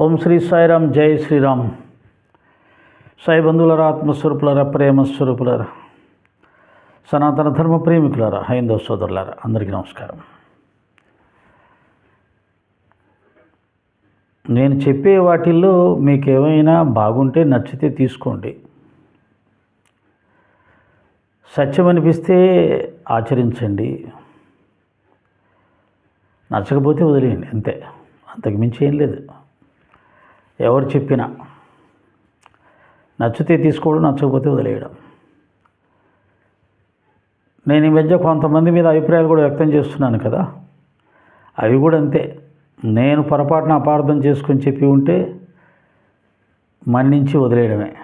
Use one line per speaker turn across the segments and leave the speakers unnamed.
ఓం శ్రీ సాయిరామ్ జై శ్రీరామ్. సాయి బంధువులరా ఆత్మస్వరూపులరా ప్రేమ స్వరూపులరా సనాతన ధర్మ ప్రేమికులరా హైందవ సోదరులారా అందరికీ నమస్కారం. నేను చెప్పే వాటిల్లో మీకు ఏమైనా బాగుంటే నచ్చితే తీసుకోండి. సత్యం అనిపిస్తే ఆచరించండి. నచ్చకపోతే వదిలేయండి అంతే. అంతకు మించి ఏం లేదు. ఎవరు చెప్పినా. నచ్చితే తీసుకోవడం నచ్చకపోతే వదిలేయడం. నేను ఈ మధ్య కొంతమంది మీద అభిప్రాయాలు కూడా వ్యక్తం చేస్తున్నాను కదా. అవి కూడా అంతే. నేను పొరపాటున అపార్థం చేసుకొని చెప్పి ఉంటే మన్నించి వదిలేయడమే.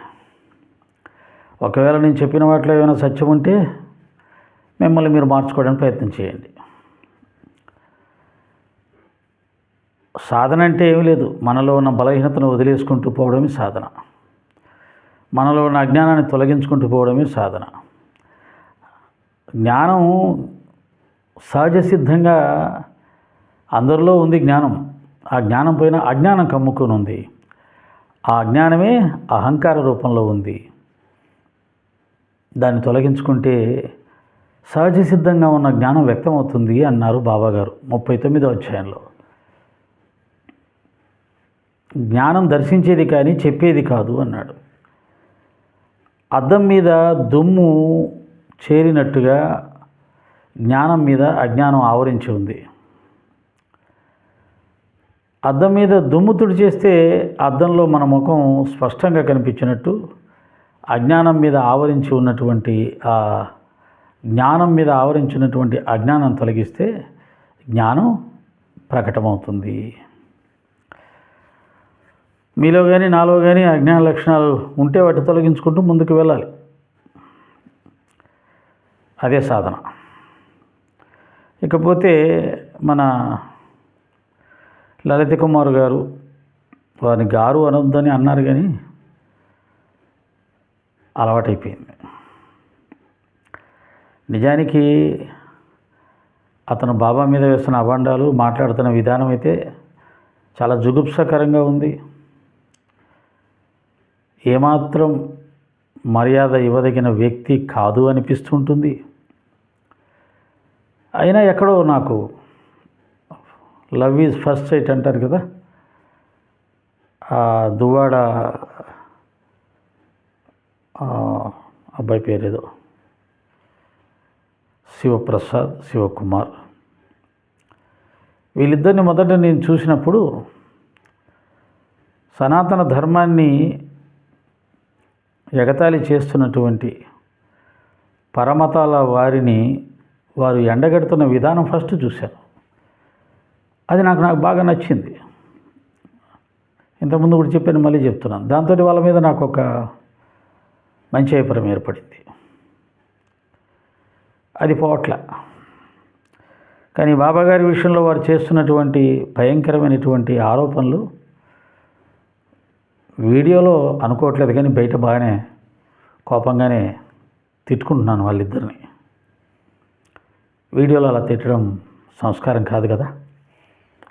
ఒకవేళ నేను చెప్పిన వాటిలో ఏమైనా సత్యం ఉంటే మిమ్మల్ని మీరు మార్చుకోవడానికి ప్రయత్నం చేయండి. సాధన అంటే ఏమీ లేదు. మనలో ఉన్న బలహీనతను వదిలేసుకుంటూ పోవడమే సాధన. మనలో ఉన్న అజ్ఞానాన్ని తొలగించుకుంటూ పోవడమే సాధన. జ్ఞానం సహజ సిద్ధంగా అందరిలో ఉంది జ్ఞానం. ఆ జ్ఞానం పైన అజ్ఞానం కమ్ముకొని ఉంది. ఆ అజ్ఞానమే అహంకార రూపంలో ఉంది. దాన్ని తొలగించుకుంటే సహజ సిద్ధంగా ఉన్న జ్ఞానం వ్యక్తమవుతుంది అన్నారు బాబాగారు ముప్పై తొమ్మిదో అధ్యాయంలో. జ్ఞానం దర్శించేది కానీ చెప్పేది కాదు అన్నాడు. అద్దం మీద దుమ్ము చేరినట్టుగా జ్ఞానం మీద అజ్ఞానం ఆవరించి ఉంది. అద్దం మీద దుమ్ము తుడిచేస్తే అద్దంలో మన ముఖం స్పష్టంగా కనిపించినట్టు అజ్ఞానం మీద ఆవరించి ఉన్నటువంటి ఆ జ్ఞానం మీద ఆవరించినటువంటి అజ్ఞానం తొలగిస్తే జ్ఞానం ప్రకటమవుతుంది. మీలో కానీ నాలో కానీ అజ్ఞాన లక్షణాలు ఉంటే వాటి తొలగించుకుంటూ ముందుకు వెళ్ళాలి. అదే సాధన. ఇకపోతే మన లలిత కుమార్ గారు వారిని గారు అనొద్దని అన్నారు కానీ అలవాటైపోయింది. నిజానికి అతను బాబా మీద వేస్తున్న అభాండాలు మాట్లాడుతున్న విధానం అయితే చాలా జుగుప్సకరంగా ఉంది. ఏమాత్రం మర్యాద ఇవ్వదగిన వ్యక్తి కాదు అనిపిస్తుంటుంది. అయినా ఎక్కడో నాకు లవ్ ఈజ్ ఫస్ట్ సైట్ అంటారు కదా ఆ దువ్వాడ అబ్బాయి పేరు ఏదో శివప్రసాద్ శివకుమార్. వీళ్ళిద్దరిని మొదట నేను చూసినప్పుడు సనాతన ధర్మాన్ని ఎగతాళి చేస్తున్నటువంటి పరమతాల వారిని వారు ఎండగడుతున్న విధానం ఫస్ట్ చూశాను. అది నాకు నాకు బాగా నచ్చింది. ఇంతకుముందు కూడా చెప్పాను మళ్ళీ చెప్తున్నాను. దాంతో వాళ్ళ మీద నాకు ఒక మంచి అభిప్రాయం ఏర్పడింది. అది పోవట్ల కానీ బాబాగారి విషయంలో వారు చేస్తున్నటువంటి భయంకరమైనటువంటి ఆరోపణలు వీడియోలో అనుకోవట్లేదు కానీ బయట బాగానే కోపంగానే తిట్టుకుంటున్నాను వాళ్ళిద్దరిని. వీడియోలో అలా తిట్టడం సంస్కారం కాదు కదా?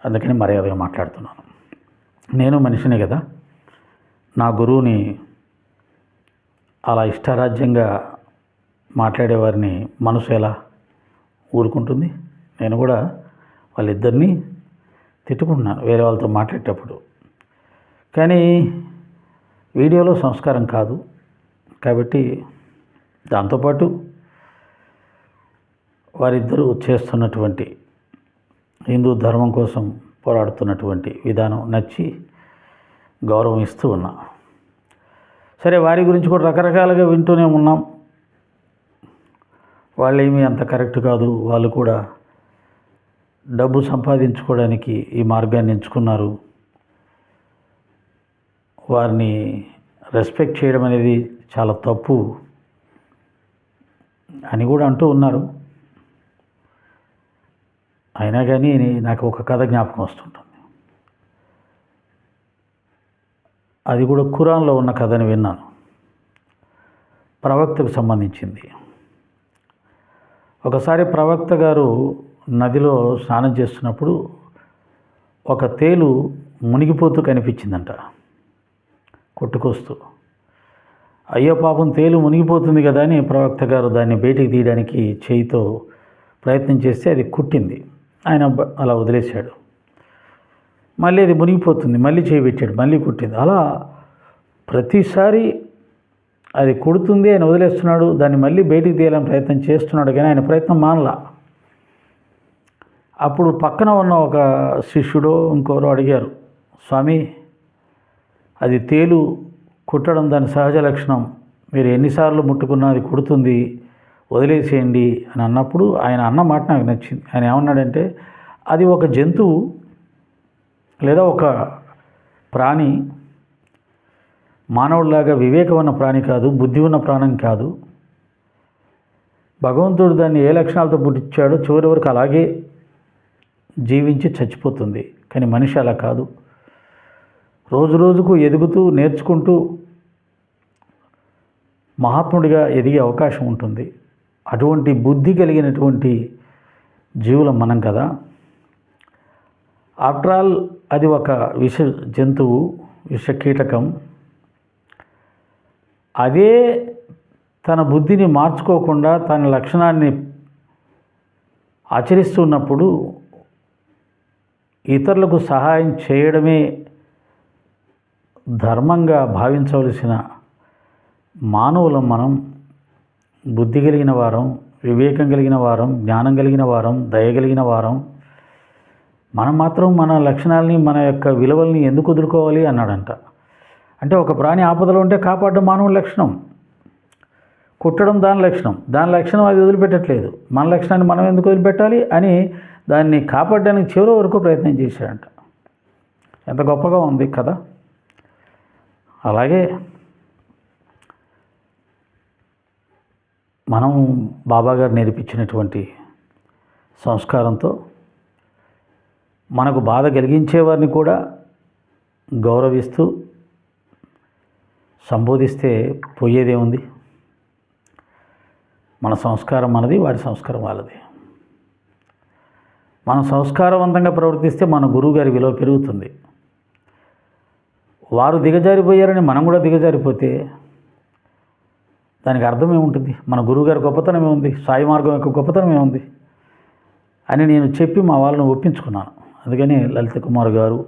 అందుకని మర్యాదగా మాట్లాడుతున్నాను. నేను మనిషినే కదా? నా గురువుని అలా ఇష్టారాజ్యంగా మాట్లాడేవారిని మనసు ఎలా ఊరుకుంటుంది? నేను కూడా వాళ్ళిద్దరినీ తిట్టుకుంటున్నాను వేరే వాళ్ళతో మాట్లాడేటప్పుడు. కానీ వీడియోలో సంస్కారం కాదు. కాబట్టి దాంతోపాటు వారిద్దరూ చేస్తున్నటువంటి హిందూ ధర్మం కోసం పోరాడుతున్నటువంటి విధానం నచ్చి గౌరవం ఇస్తూ ఉన్నా. సరే వారి గురించి కూడా రకరకాలుగా వింటూనే ఉన్నాం. వాళ్ళేమీ అంత కరెక్ట్ కాదు. వాళ్ళు కూడా డబ్బు సంపాదించుకోవడానికి ఈ మార్గాన్ని ఎంచుకున్నారు. వారిని రెస్పెక్ట్ చేయడం అనేది చాలా తప్పు అని కూడా అంటూ ఉన్నారు. అయినా కానీ నాకు ఒక కథ జ్ఞాపకం వస్తుంటుంది. అది కూడా ఖురాన్లో ఉన్న కథని విన్నాను. ప్రవక్తకు సంబంధించింది. ఒకసారి ప్రవక్త గారు నదిలో స్నానం చేస్తున్నప్పుడు ఒక తేలు మునిగిపోతూ కనిపించిందంట. కొట్టుకొస్తూ. అయ్యో పాపం తేలు మునిగిపోతుంది కదా అని ప్రవక్త గారు దాన్ని బయటికి తీయడానికి చేయితో ప్రయత్నం చేస్తే అది కుట్టింది. ఆయన అలా వదిలేశాడు. మళ్ళీ అది మునిగిపోతుంది మళ్ళీ చేయి పెట్టాడు మళ్ళీ కుట్టింది. అలా ప్రతిసారి అది కుడుతుంది ఆయన వదిలేస్తున్నాడు దాన్ని మళ్ళీ బయటికి తీయాలని ప్రయత్నం చేస్తున్నాడు కానీ ఆయన ప్రయత్నం మానలా. అప్పుడు పక్కన ఉన్న ఒక శిష్యుడో ఇంకోరో అడిగారు స్వామి అది తేలు కుట్టడం దాని సహజ లక్షణం. మీరు ఎన్నిసార్లు ముట్టుకున్నా అది కుడుతుంది వదిలేసేయండి అని అన్నప్పుడు ఆయన అన్న మాట నాకు నచ్చింది. ఆయన ఏమన్నాడంటే అది ఒక జంతువు లేదా ఒక ప్రాణి మానవుడిలాగా వివేకం ఉన్న ప్రాణి కాదు బుద్ధి ఉన్న ప్రాణం కాదు. భగవంతుడు దాన్ని ఏ లక్షణాలతో పుట్టించాడో చివరి వరకు అలాగే జీవించి చచ్చిపోతుంది. కానీ మనిషి అలా కాదు. రోజు రోజుకు ఎదుగుతూ నేర్చుకుంటూ మహాత్ముడిగా ఎదిగే అవకాశం ఉంటుంది. అటువంటి బుద్ధి కలిగినటువంటి జీవులం మనం కదా. ఆఫ్టర్ ఆల్ అది ఒక విష జంతువు విష కీటకం. అదే తన బుద్ధిని మార్చుకోకుండా తన లక్షణాన్ని ఆచరిస్తున్నప్పుడు ఇతరులకు సహాయం చేయడమే ధర్మంగా భావించవలసిన మానవులం మనం బుద్ధి కలిగిన వారం వివేకం కలిగిన వారం జ్ఞానం కలిగిన వారం దయ కలిగిన వారం మనం మాత్రం మన లక్షణాలని మన యొక్క విలువల్ని ఎందుకు వదులుకోవాలి అన్నాడంట. అంటే ఒక ప్రాణి ఆపదలో ఉంటే కాపాడడం మానవుల లక్షణం. కుట్టడం దాని లక్షణం. దాని లక్షణం అది వదిలిపెట్టట్లేదు. మన లక్షణాన్ని మనం ఎందుకు వదిలిపెట్టాలి అని దాన్ని కాపాడడానికి చివరి వరకు ప్రయత్నం చేశాడంట. ఎంత గొప్పగా ఉంది కదా అలాగే మనం బాబాగారు నేర్పించినటువంటి సంస్కారంతో మనకు బాధ కలిగించే వారిని కూడా గౌరవిస్తూ సంబోధిస్తే పోయేదేముంది? మన సంస్కారం మనది వారి సంస్కారం వాళ్ళది. మనం సంస్కారవంతంగా ప్రవర్తిస్తే మన గురువుగారి విలువ పెరుగుతుంది. వారు దిగజారిపోయారని మనం కూడా దిగజారిపోతే దానికి అర్థం ఏముంటుంది? మన గురువుగారి గొప్పతనం ఏముంది? సాయి మార్గం యొక్క గొప్పతనం ఏముంది? అని నేను చెప్పి మా వాళ్ళని ఒప్పించుకున్నాను. అందుకని లలిత కుమార్ గారు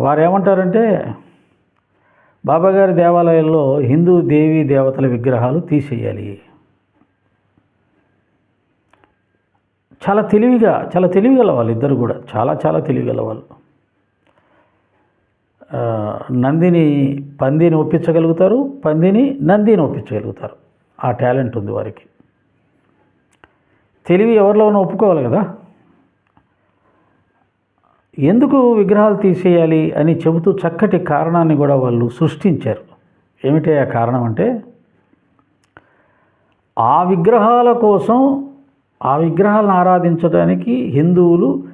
వారు ఏమంటారంటే బాబాగారి దేవాలయాల్లో హిందూ దేవీ దేవతల విగ్రహాలు తీసేయాలి. చాలా తెలివిగా చాలా తెలివిగల వాళ్ళు ఇద్దరు కూడా. చాలా చాలా తెలివిగల వాళ్ళు నందిని పందిని ఒప్పించగలుగుతారు పందిని నందిని ఒప్పించగలుగుతారు. ఆ టాలెంట్ ఉంది వారికి. తెలివి ఎవరిలోనో ఒప్పుకోవాలి కదా? ఎందుకు విగ్రహాలు తీసేయాలి అని చెబుతూ చక్కటి కారణాన్ని కూడా వాళ్ళు సృష్టించారు. ఏమిటి ఆ కారణం అంటే ఆ విగ్రహాల కోసం ఆ విగ్రహాలను ఆరాధించడానికి హిందువులు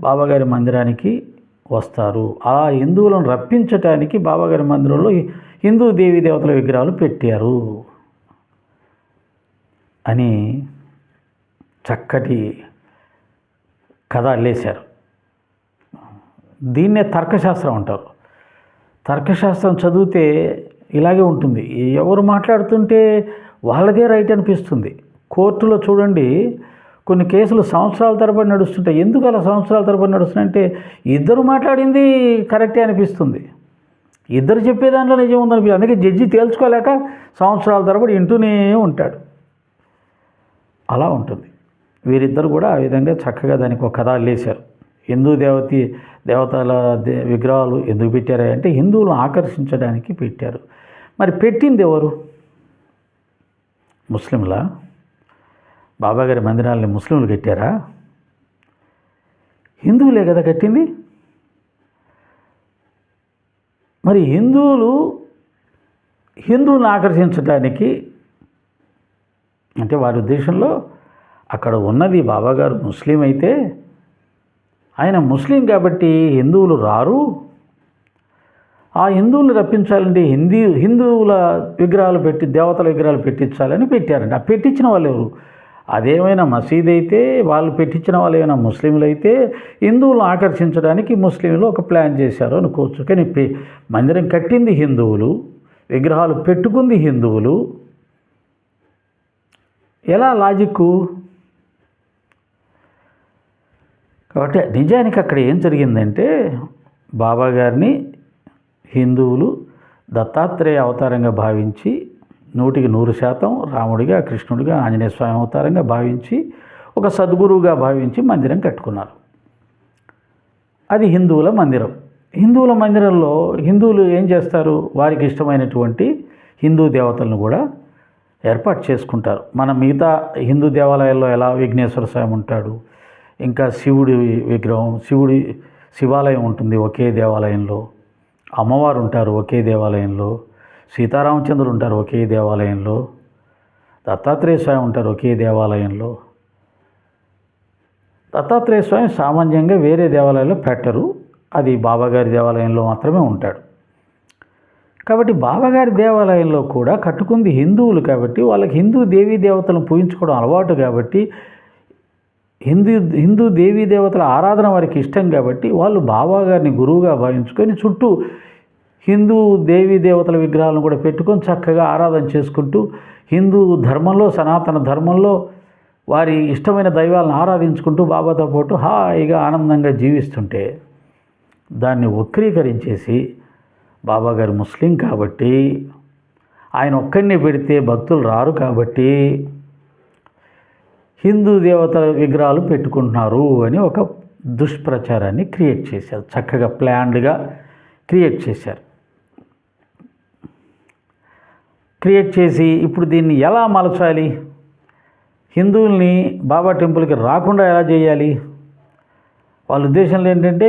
బాబాగారి మందిరానికి వస్తారు. ఆ హిందువులను రప్పించటానికి బాబాగారి మందిరంలో హిందూ దేవీ దేవతల విగ్రహాలు పెట్టారు అని చక్కటి కథ అల్లేశారు. దీన్నే తర్కశాస్త్రం అంటారు. తర్కశాస్త్రం చదివితే ఇలాగే ఉంటుంది. ఎవరు మాట్లాడుతుంటే వాళ్ళదే రైట్ అనిపిస్తుంది. కోర్టులో చూడండి కొన్ని కేసులు సంవత్సరాల తరబడి నడుస్తుంటాయి. ఎందుకు అలా సంవత్సరాల తరబడి నడుస్తున్నాయంటే ఇద్దరు మాట్లాడింది కరెక్టే అనిపిస్తుంది. ఇద్దరు చెప్పే దాంట్లో నిజం ఉందని అందుకే జడ్జి తేల్చుకోలేక సంవత్సరాల తరబడి వింటూనే ఉంటాడు. అలా ఉంటుంది. వీరిద్దరు కూడా ఆ విధంగా చక్కగా దానికి ఒక కథ అల్లేశారు. హిందూ దేవతి దేవతల దే విగ్రహాలు ఎందుకు పెట్టారు అంటే హిందువులను ఆకర్షించడానికి పెట్టారు. మరి పెట్టింది ఎవరు? ముస్లింలా? బాబాగారి మందిరాలని ముస్లింలు కట్టారా? హిందువులే కదా కట్టింది? మరి హిందువులు హిందువులను ఆకర్షించడానికి అంటే వారి ఉద్దేశంలో అక్కడ ఉన్నది బాబాగారు ముస్లిం అయితే ఆయన ముస్లిం కాబట్టి హిందువులు రారు. ఆ హిందువులు రప్పించాలంటే హిందీ హిందువుల విగ్రహాలు పెట్టి దేవతల విగ్రహాలు పెట్టించాలని పెట్టారండి. ఆ పెట్టించిన వాళ్ళు ఎవరు? అదేమైనా మసీద్ అయితే వాళ్ళు పెట్టించిన వాళ్ళు ఏమైనా ముస్లింలు అయితే హిందువులను ఆకర్షించడానికి ముస్లింలు ఒక ప్లాన్ చేశారు అనుకోవచ్చు. కానీ మందిరం కట్టింది హిందువులు విగ్రహాలు పెట్టుకుంది హిందువులు. ఎలా లాజిక్కు? కాబట్టి నిజానికి అక్కడ ఏం జరిగిందంటే బాబా గారిని హిందువులు దత్తాత్రేయ అవతారంగా భావించి నూటికి నూరు శాతం రాముడిగా కృష్ణుడిగా ఆంజనేయ స్వామి అవతారంగా భావించి ఒక సద్గురువుగా భావించి మందిరం కట్టుకున్నారు. అది హిందువుల మందిరం. హిందువుల మందిరంలో హిందువులు ఏం చేస్తారు? వారికి ఇష్టమైనటువంటి హిందూ దేవతలను కూడా ఏర్పాటు చేసుకుంటారు. మన మిగతా హిందూ దేవాలయాల్లో ఎలా విఘ్నేశ్వర స్వామి ఉంటాడు? ఇంకా శివుడి విగ్రహం శివుడి శివాలయం ఉంటుంది ఒకే దేవాలయంలో. అమ్మవారు ఉంటారు ఒకే దేవాలయంలో. సీతారామచంద్రుడు ఉంటారు ఒకే దేవాలయంలో దత్తాత్రేయ స్వామి ఉంటారు ఒకే దేవాలయంలో. దత్తాత్రేయ స్వామి సామాన్యంగా వేరే దేవాలయంలో పెట్టరు అది బాబాగారి దేవాలయంలో మాత్రమే ఉంటాడు. కాబట్టి బాబాగారి దేవాలయంలో కూడా కట్టుకుంది హిందువులు కాబట్టి వాళ్ళకి హిందూ దేవీ దేవతలను పూజించుకోవడం అలవాటు కాబట్టి హిందూ హిందూ దేవీ దేవతల ఆరాధన వారికి ఇష్టం కాబట్టి వాళ్ళు బాబాగారిని గురువుగా భావించుకొని చుట్టూ హిందూ దేవీ దేవతల విగ్రహాలను కూడా పెట్టుకొని చక్కగా ఆరాధన చేసుకుంటూ హిందూ ధర్మంలో సనాతన ధర్మంలో వారి ఇష్టమైన దైవాలను ఆరాధించుకుంటూ బాబాతో పాటు హాయిగా ఆనందంగా జీవిస్తుంటే దాన్ని వక్రీకరించేసి బాబా గారు ముస్లిం కాబట్టి ఆయన ఒక్కడిని పెడితే భక్తులు రారు కాబట్టి హిందూ దేవతల విగ్రహాలు పెట్టుకుంటున్నారు అని ఒక దుష్ప్రచారాన్ని క్రియేట్ చేశారు. చక్కగా ప్లాన్డ్గా క్రియేట్ చేశారు. క్రియేట్ చేసి ఇప్పుడు దీన్ని ఎలా మలచాలి? హిందువుల్ని బాబా టెంపుల్కి రాకుండా ఎలా చేయాలి? వాళ్ళ ఉద్దేశంలో ఏంటంటే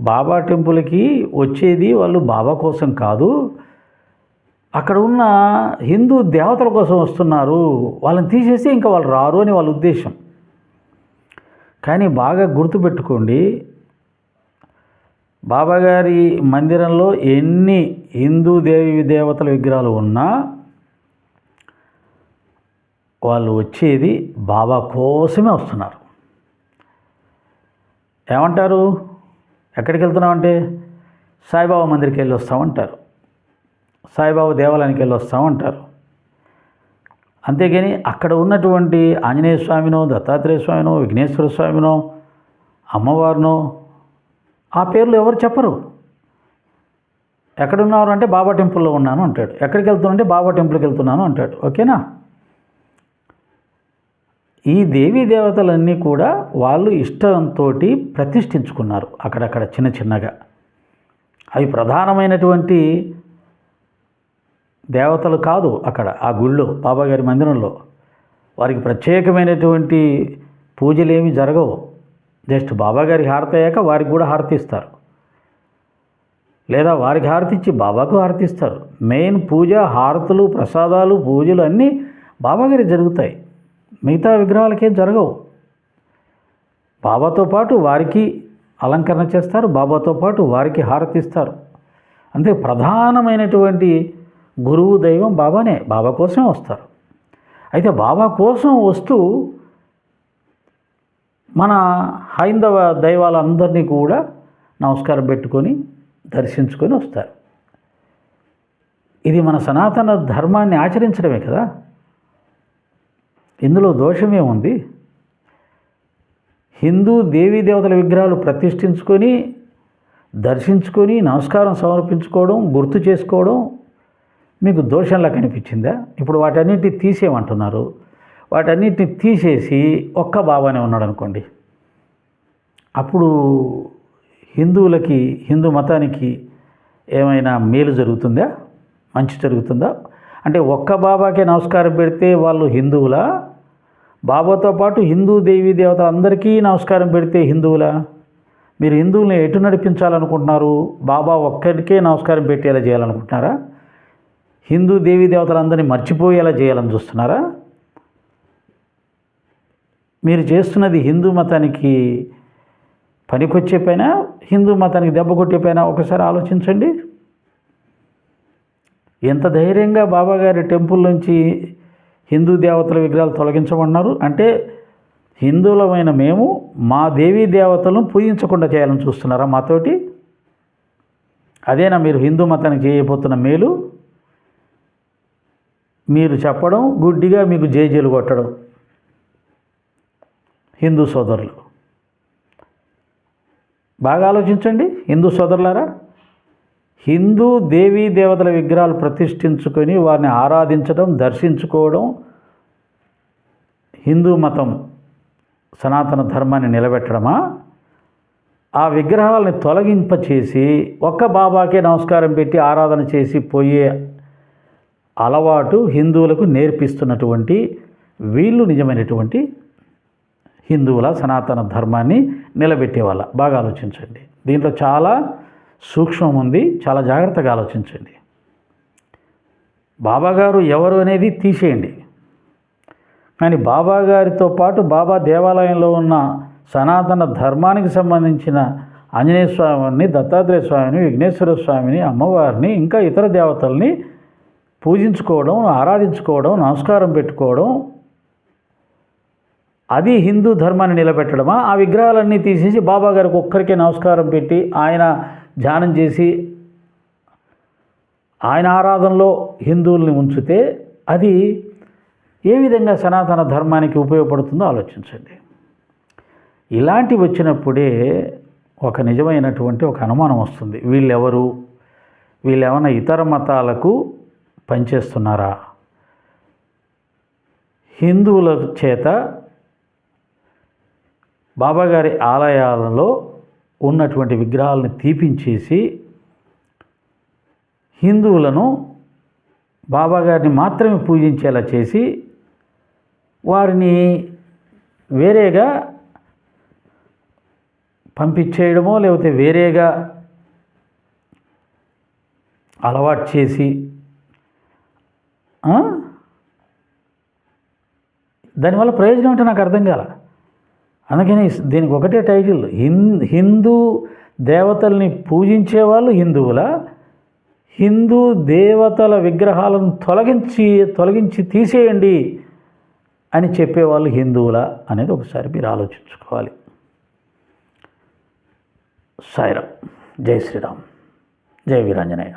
బాబా టెంపుల్కి వచ్చేది వాళ్ళు బాబా కోసం కాదు. అక్కడ ఉన్న హిందూ దేవతల కోసం వస్తున్నారు. వాళ్ళని తీసేసి ఇంకా వాళ్ళు రారు అని వాళ్ళ ఉద్దేశం. కానీ బాగా గుర్తుపెట్టుకోండి బాబాగారి మందిరంలో ఎన్ని హిందూ దేవి దేవతల విగ్రహాలు ఉన్నా వాళ్ళు వచ్చేది బాబా కోసమే వస్తున్నారు. ఏమంటారు? ఎక్కడికి వెళ్తున్నామంటే సాయిబాబా మందిరికి వెళ్ళి వస్తామంటారు. సాయిబాబా దేవాలయానికి వెళ్ళి వస్తామంటారు. అంతేగాని అక్కడ ఉన్నటువంటి ఆంజనేయ స్వామినో దత్తాత్రేయ స్వామినో విఘ్నేశ్వర స్వామినో అమ్మవారినో ఆ పేర్లు ఎవరు చెప్పరు. ఎక్కడున్నారు అంటే బాబా టెంపుల్లో ఉన్నాను అంటాడు. ఎక్కడికి వెళ్తున్నావు అంటే బాబా టెంపుల్కి వెళ్తున్నాను అంటాడు. ఓకేనా? ఈ దేవీ దేవతలన్నీ కూడా వాళ్ళు ఇష్టంతో ప్రతిష్ఠించుకున్నారు అక్కడక్కడ చిన్న చిన్నగా. అవి ప్రధానమైనటువంటి దేవతలు కాదు అక్కడ ఆ గుళ్ళో బాబాగారి మందిరంలో. వారికి ప్రత్యేకమైనటువంటి పూజలు ఏమి జరగవు. జస్ట్ బాబాగారి హారతి అయ్యాక వారికి కూడా హారతి ఇస్తారు. లేదా వారికి హారతి ఇచ్చి బాబాకు హారతి ఇస్తారు. మెయిన్ పూజ హారతులు ప్రసాదాలు పూజలు అన్నీ బాబాగారి జరుగుతాయి. మిగతా విగ్రహాలకేం జరగవు. బాబాతో పాటు వారికి అలంకరణ చేస్తారు బాబాతో పాటు వారికి హారతి ఇస్తారు. అంతే ప్రధానమైనటువంటి గురువు దైవం బాబానే బాబా కోసమే వస్తారు. అయితే బాబా కోసం వస్తూ మన హైందవ దైవాలందరినీ కూడా నమస్కారం పెట్టుకొని దర్శించుకొని వస్తారు. ఇది మన సనాతన ధర్మాన్ని ఆచరించడమే కదా? ఇందులో దోషమే ఉంది. హిందూ దేవీ దేవతల విగ్రహాలు ప్రతిష్ఠించుకొని దర్శించుకొని నమస్కారం సమర్పించుకోవడం గుర్తు చేసుకోవడం మీకు దోషంలా కనిపించిందా? ఇప్పుడు వాటన్నిటిని తీసేయమంటున్నారు. వాటన్నిటిని తీసేసి ఒక్క బాబానే ఉన్నాడు అనుకోండి అప్పుడు హిందువులకి హిందూ మతానికి ఏమైనా మేలు జరుగుతుందా? మంచి జరుగుతుందా? అంటే ఒక్క బాబాకే నమస్కారం పెడితే వాళ్ళు హిందువులా? బాబాతో పాటు హిందూ దేవీ దేవత అందరికీ నమస్కారం పెడితే హిందువులా మీరు హిందువుల్ని ఎటు నడిపించాలనుకుంటున్నారు? బాబా ఒక్కరికే నమస్కారం పెట్టేలా చేయాలనుకుంటున్నారా? హిందూ దేవీ దేవతలందరినీ మర్చిపోయేలా చేయాలని చూస్తున్నారా? మీరు చేస్తున్నది హిందూ మతానికి పనికొచ్చే పైన హిందూ మతానికి దెబ్బ కొట్టే పైన ఒకసారి ఆలోచించండి. ఎంత ధైర్యంగా బాబాగారి టెంపుల్ నుంచి హిందూ దేవతల విగ్రహాలు తొలగించమన్నారు అంటే హిందువులమైన మేము మా దేవీ దేవతలను పూజించకుండా చేయాలని చూస్తున్నారా మాతోటి? అదేనా మీరు హిందూ మతానికి చేయబోతున్న మేలు? మీరు చెప్పడం గుడ్డిగా మీకు జేజేలు కొట్టడం. హిందూ సోదరులు. బాగా ఆలోచించండి హిందూ సోదరులారా. హిందూ దేవీ దేవతల విగ్రహాలు ప్రతిష్ఠించుకొని వారిని ఆరాధించడం దర్శించుకోవడం హిందూ మతం సనాతన ధర్మాన్ని నిలబెట్టడమా? ఆ విగ్రహాలని తొలగింపచేసి ఒక్క బాబాకే నమస్కారం పెట్టి ఆరాధన చేసి పోయే అలవాటు హిందువులకు నేర్పిస్తున్నటువంటి వీళ్ళు నిజమైనటువంటి హిందువుల సనాతన ధర్మాన్ని నిలబెట్టే వాళ్ళ బాగా ఆలోచించండి. దీంట్లో చాలా సూక్ష్మం ఉంది చాలా జాగ్రత్తగా ఆలోచించండి. బాబాగారు ఎవరు అనేది తీసేయండి. కానీ బాబాగారితో పాటు బాబా దేవాలయంలో ఉన్న సనాతన ధర్మానికి సంబంధించిన ఆంజనేయ స్వామిని దత్తాత్రేయ స్వామిని విఘ్నేశ్వర స్వామిని అమ్మవారిని ఇంకా ఇతర దేవతల్ని పూజించుకోవడం ఆరాధించుకోవడం నమస్కారం పెట్టుకోవడం అది హిందూ ధర్మాన్ని నిలబెట్టడమా? ఆ విగ్రహాలన్నీ తీసేసి బాబాగారికి ఒక్కరికే నమస్కారం పెట్టి ఆయన ధ్యానం చేసి ఆయన ఆరాధనలో హిందువుల్ని ఉంచితే అది ఏ విధంగా సనాతన ధర్మానికి ఉపయోగపడుతుందో ఆలోచించండి. ఇలాంటివి వచ్చినప్పుడే ఒక నిజమైనటువంటి ఒక అనుమానం వస్తుంది. వీళ్ళెవరు? వీళ్ళేమన్నా ఇతర మతాలకు పనిచేస్తున్నారా? హిందువుల చేత బాబాగారి ఆలయాలలో ఉన్నటువంటి విగ్రహాలను తీపించేసి హిందువులను బాబాగారిని మాత్రమే పూజించేలా చేసి వారిని వేరేగా పంపించేయడమో లేకపోతే వేరేగా అలవాటు చేసి దానివల్ల ప్రయోజనం అంటే నాకు అర్థం కాల. అందుకని దీనికి ఒకటే టైటిల్ హిన్ హిందూ దేవతల్ని పూజించే వాళ్ళు హిందువుల హిందూ దేవతల విగ్రహాలను తొలగించి తొలగించి తీసేయండి అని చెప్పేవాళ్ళు హిందువుల అనేది ఒకసారి మీరు ఆలోచించుకోవాలి. సాయిరామ్ జై శ్రీరామ్ జై వీరాంజనేయ.